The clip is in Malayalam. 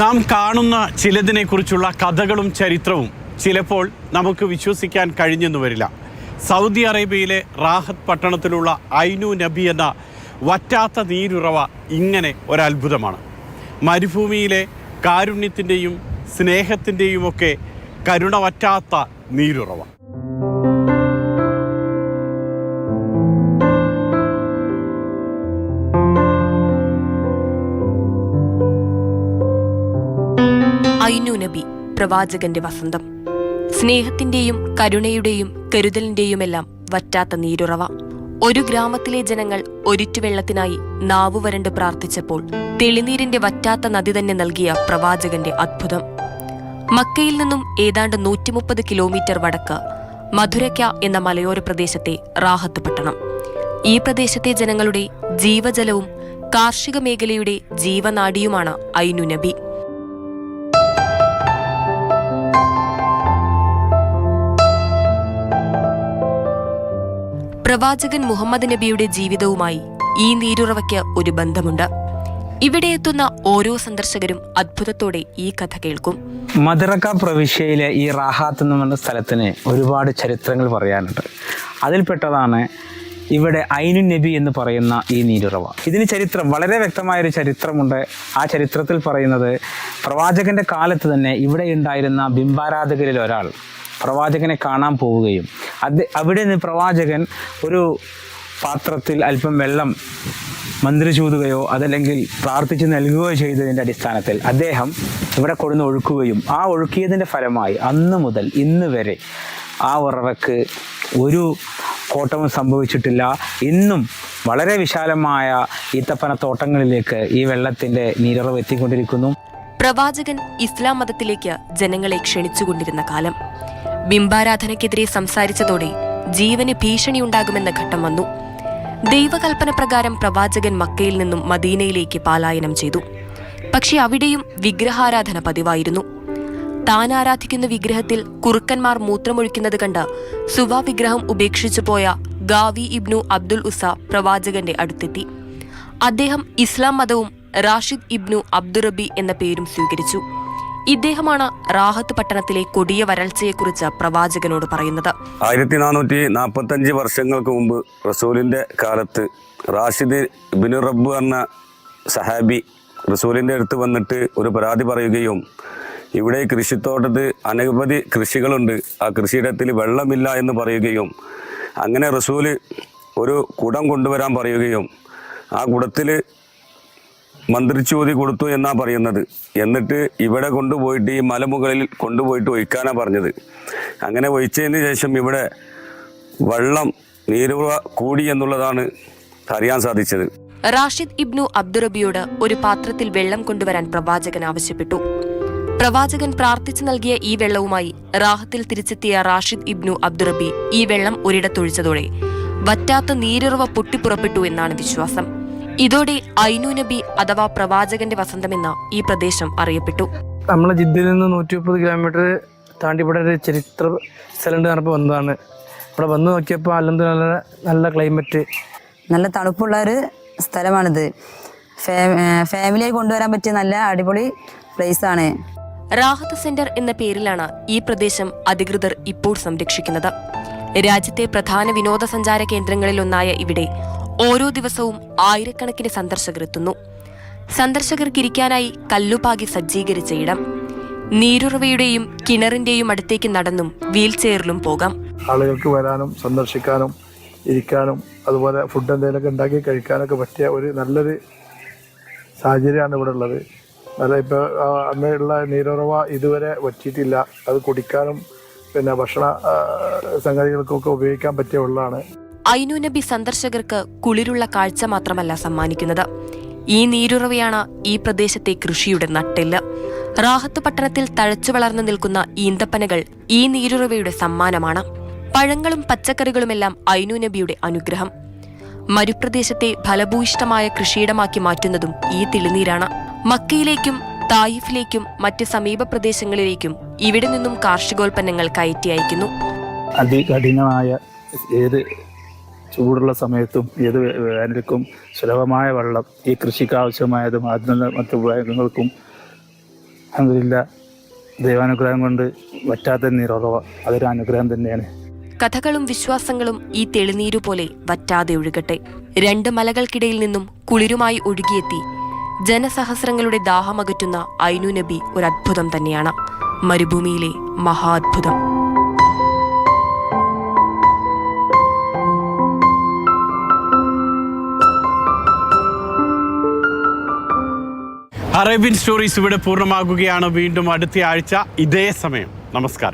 നാം കാണുന്ന ചിലതിനെക്കുറിച്ചുള്ള കഥകളും ചരിത്രവും ചിലപ്പോൾ നമുക്ക് വിശ്വസിക്കാൻ കഴിഞ്ഞെന്ന് വരില്ല. സൗദി അറേബ്യയിലെ റാഹത്ത് പട്ടണത്തിലുള്ള ഐനു നബി എന്ന വറ്റാത്ത നീരുറവ ഇങ്ങനെ ഒരത്ഭുതമാണ്. മരുഭൂമിയിലെ കാരുണ്യത്തിന്റെയും സ്നേഹത്തിന്റെയുമൊക്കെ കരുണ വറ്റാത്ത നീരുറവ. ഐനു നബി പ്രവാചകന്റെ വസന്തം. സ്നേഹത്തിന്റെയും കരുണയുടെയും കരുതലിന്റെയുമെല്ലാം വറ്റാത്ത നീരുറവ. ഒരു ഗ്രാമത്തിലെ ജനങ്ങൾ ഒരിറ്റുവെള്ളത്തിനായി വെള്ളത്തിനായി നാവുവരണ്ട് പ്രാർത്ഥിച്ചപ്പോൾ തെളിനീരിന്റെ വറ്റാത്ത നദി തന്നെ നൽകിയ പ്രവാചകന്റെ അത്ഭുതം. മക്കയിൽ നിന്നും ഏതാണ്ട് നൂറ്റിമുപ്പത് കിലോമീറ്റർ വടക്ക് മധുരക്ക എന്ന മലയോര പ്രദേശത്തെ റാഹത്ത് പട്ടണം. ഈ പ്രദേശത്തെ ജനങ്ങളുടെ ജീവജലവും കാർഷിക മേഖലയുടെ ജീവനാഡിയുമാണ് ഐനു നബി പ്രവാചകൻ മുഹമ്മദ് നബിയുടെ ജീവിതവുമായി ഈ നീരുറവയ്ക്ക് ഒരു ബന്ധമുണ്ട്. ഇവിടെ എത്തുന്ന ഓരോ സന്ദർശകരും അത്ഭുതത്തോടെ ഈ കഥ കേൾക്കും. മദറക്ക പ്രവിശ്യയിലെ ഈ റാഹാത്ത് എന്ന് പറഞ്ഞ സ്ഥലത്തിന് ഒരുപാട് ചരിത്രങ്ങൾ പറയാനുണ്ട്. അതിൽപ്പെട്ടതാണ് ഇവിടെ ഐനു നബി എന്ന് പറയുന്ന ഈ നീരുറവ. ഇതിന് ചരിത്രം വളരെ വ്യക്തമായൊരു ചരിത്രമുണ്ട്. ആ ചരിത്രത്തിൽ പറയുന്നത് പ്രവാചകന്റെ കാലത്ത് തന്നെ ഇവിടെ ഉണ്ടായിരുന്ന ബിംബാരാധകരിൽ ഒരാൾ പ്രവാചകനെ കാണാൻ പോവുകയും അത് അവിടെ നിന്ന് പ്രവാചകൻ ഒരു പാത്രത്തിൽ അല്പം വെള്ളം മന്ത്രി ചൂതുകയോ അതല്ലെങ്കിൽ പ്രാർത്ഥിച്ച് നൽകുകയോ ചെയ്തതിന്റെ അടിസ്ഥാനത്തിൽ അദ്ദേഹം ഇവിടെ കൊടുന്ന് ഒഴുക്കുകയും ആ ഒഴുക്കിയതിന്റെ ഫലമായി അന്ന് മുതൽ ഇന്ന് വരെ ആ ഉറവക്ക് ഒരു കോട്ടവും സംഭവിച്ചിട്ടില്ല. ഇന്നും വളരെ വിശാലമായ ഈത്തപ്പന തോട്ടങ്ങളിലേക്ക് ഈ വെള്ളത്തിന്റെ നീരുറവ് എത്തിക്കൊണ്ടിരിക്കുന്നു. പ്രവാചകൻ ഇസ്ലാം മതത്തിലേക്ക് ജനങ്ങളെ ക്ഷണിച്ചുകൊണ്ടിരുന്ന കാലം. ബിംബാരാധനയ്ക്കെതിരെ സംസാരിച്ചതോടെ ജീവന് ഭീഷണിയുണ്ടാകുമെന്ന ഘട്ടം വന്നു. ദൈവകൽപ്പന പ്രകാരം പ്രവാചകൻ മക്കയിൽ നിന്നും മദീനയിലേക്ക് പാലായനം ചെയ്തു. പക്ഷെ അവിടെയും വിഗ്രഹാരാധന പതിവായിരുന്നു. താൻ ആരാധിക്കുന്ന വിഗ്രഹത്തിൽ കുറുക്കന്മാർ മൂത്രമൊഴിക്കുന്നത് കണ്ട് സുവ വിഗ്രഹം ഉപേക്ഷിച്ചു പോയ ഗാവി ഇബ്നു അബ്ദുൽ ഉസ പ്രവാചകന്റെ അടുത്തെത്തി. അദ്ദേഹം ഇസ്ലാം മതവും റാഷിദ് ഇബ്നു അബ്ദുറബി എന്ന പേരും സ്വീകരിച്ചു. ഇദ്ദേഹമാണ് റാഹത്ത് പട്ടണത്തിലെ കൊടിയ വരൾച്ചയെക്കുറിച്ച് പ്രവാചകനോട് പറയുന്നത്. ആയിരത്തി നാനൂറ്റി നാൽപ്പത്തഞ്ച് വർഷങ്ങൾക്ക് മുമ്പ് റസൂലിന്റെ കാലത്ത് റാഷിദ് ബിനു റബ്ബ് എന്ന സഹാബി റസൂലിന്റെ അടുത്ത് വന്നിട്ട് ഒരു പരാതി പറയുകയും ഇവിടെ കൃഷിത്തോട്ടത്ത് അനവധി കൃഷികളുണ്ട്. ആ കൃഷിയിടത്തിൽ വെള്ളമില്ല എന്ന് പറയുകയും അങ്ങനെ റസൂൽ ഒരു കുടം കൊണ്ടുവരാൻ പറയുകയും ആ കുടത്തിൽ മന്ത്രിച്ചൂതി കൊടുത്തു എന്നാ പറയുന്നത്. എന്നിട്ട് ഇവിടെ കൊണ്ടുപോയിട്ട് ഈ മലമുകളിൽ കൊണ്ടുപോയിട്ട് ഒഴിക്കാനാ പറഞ്ഞത്. അങ്ങനെ ഒഴിച്ചതിന് ശേഷം ഇവിടെ വെള്ളം നീരുറ കൂടി എന്നുള്ളതാണ് അറിയാൻ സാധിച്ചത്. റാഷിദ് ഇബ്നു അബ്ദുറബിയോട് ഒരു പാത്രത്തിൽ വെള്ളം കൊണ്ടുവരാൻ പ്രവാചകൻ ആവശ്യപ്പെട്ടു. പ്രവാചകൻ പ്രാർത്ഥിച്ചു നൽകിയ ഈ വെള്ളവുമായി റാഹത്തിൽ തിരിച്ചെത്തിയ റാഷിദ് ഇബ്നു അബ്ദുറബി ഈ വെള്ളം ഒരിടത്തൊഴിച്ചതോടെ വറ്റാത്ത നീരുറവ പൊട്ടിപ്പുറപ്പെട്ടു എന്നാണ് വിശ്വാസം. ഇതോടെ ഐനു നബി അഥവാ പ്രവാചകന്റെ വസന്തമെന്ന ഈ പ്രദേശം അറിയപ്പെട്ടു. നമ്മളെ ജിദ്ദയിൽ നിന്ന് നൂറ്റി മുപ്പത് കിലോമീറ്റർ താണ്ടി ഇവിടെ ഒരു ചരിത്ര സ്ഥലമുണ്ട് നടപ്പ് വന്നതാണ്. ഇവിടെ വന്ന് നോക്കിയപ്പോൾ അല്ലെന്ത് നല്ല നല്ല ക്ലൈമറ്റ് നല്ല തണുപ്പുള്ള ഒരു സ്ഥലമാണിത്. ഫാമിലിയായി കൊണ്ടുവരാൻ പറ്റിയ നല്ല അടിപൊളി പ്ലേസ് ആണ്. റാഹത്ത് സെന്റർ എന്ന പേരിലാണ് ഈ പ്രദേശം അധികൃതർ ഇപ്പോൾ സംരക്ഷിക്കുന്നത്. രാജ്യത്തെ പ്രധാന വിനോദസഞ്ചാര കേന്ദ്രങ്ങളിലൊന്നായ ഇവിടെ ഓരോ ദിവസവും ആയിരക്കണക്കിന് സന്ദർശകർ എത്തുന്നു. സന്ദർശകർക്ക് ഇരിക്കാനായി കല്ലുപാകി സജ്ജീകരിച്ച ഇടം. നീരുറവയുടെയും കിണറിന്റെയും അടുത്തേക്ക് നടന്നും വീൽ ചെയറിലും പോകാം. ആളുകൾക്ക് വരാനും സന്ദർശിക്കാനും ഇരിക്കാനും അതുപോലെ ഫുഡ് എന്തെങ്കിലുമൊക്കെ ഉണ്ടാക്കി കഴിക്കാനൊക്കെ പറ്റിയ ഒരു നല്ലൊരു സാഹചര്യമാണ് ഇവിടെ ഉള്ളത്. നല്ല ഇപ്പോൾ അന്നുള്ള നീരുറവ ഇതുവരെ വറ്റിയിട്ടില്ല. അത് കുടിക്കാനും പിന്നെ ഭക്ഷണ സംഗതികൾക്കൊക്കെ ഉപയോഗിക്കാൻ പറ്റിയ വെള്ളമാണ് ഐനു നബി സന്ദർശകർക്ക് കുളിരുള്ള കാഴ്ച മാത്രമല്ല സമ്മാനിക്കുന്നത്. ഈ നീരുറവയാണ് ഈ പ്രദേശത്തെ കൃഷിയുടെ നട്ടെല്ല്. റാഹത്ത് പട്ടണത്തിൽ തഴച്ചു വളർന്നു നിൽക്കുന്ന ഈന്തപ്പനകൾ ഈ നീരുറവയുടെ സമ്മാനമാണ്. പഴങ്ങളും പച്ചക്കറികളുമെല്ലാം ഐനു നബിയുടെ അനുഗ്രഹം. മരുപ്രദേശത്തെ ഫലഭൂയിഷ്ടമായ കൃഷിയിടമാക്കി മാറ്റുന്നതും ഈ തെളിനീരാണ്. മക്കയിലേക്കും തായിഫിലേക്കും മറ്റ് സമീപ പ്രദേശങ്ങളിലേക്കും ഇവിടെ നിന്നും കാർഷികോൽപ്പന്നങ്ങൾ കയറ്റി അയക്കുന്നു. അതികഠിനമായ ഏത് ചൂടുള്ള സമയത്തും ഏത് വേനൽക്കും സുലഭമായ വെള്ളം ഈ കൃഷിക്ക് ആവശ്യമായതും അതിനുള്ള മറ്റു ഉപയോഗങ്ങൾക്കും അതില്ല ദൈവാനുഗ്രഹം കൊണ്ട് വറ്റാത്ത നീരുറവ അതൊരു അനുഗ്രഹം തന്നെയാണ്. കഥകളും വിശ്വാസങ്ങളും ഈ തെളിനീരു പോലെ വറ്റാതെ ഒഴുകട്ടെ. രണ്ട് മലകൾക്കിടയിൽ നിന്നും കുളിരുമായി ഒഴുകിയെത്തി. ജനസഹസ്രങ്ങളുടെ ദാഹമകറ്റുന്ന ഐനു നബി ഒരു അത്ഭുതം തന്നെയാണ്. മരുഭൂമിയിലെ മഹാത്ഭുതം. അറേബ്യൻ സ്റ്റോറീസ് ഇവിടെ പൂർണമാകുകയാണ്. വീണ്ടും അടുത്ത ആഴ്ച ഇതേ സമയം. നമസ്കാരം.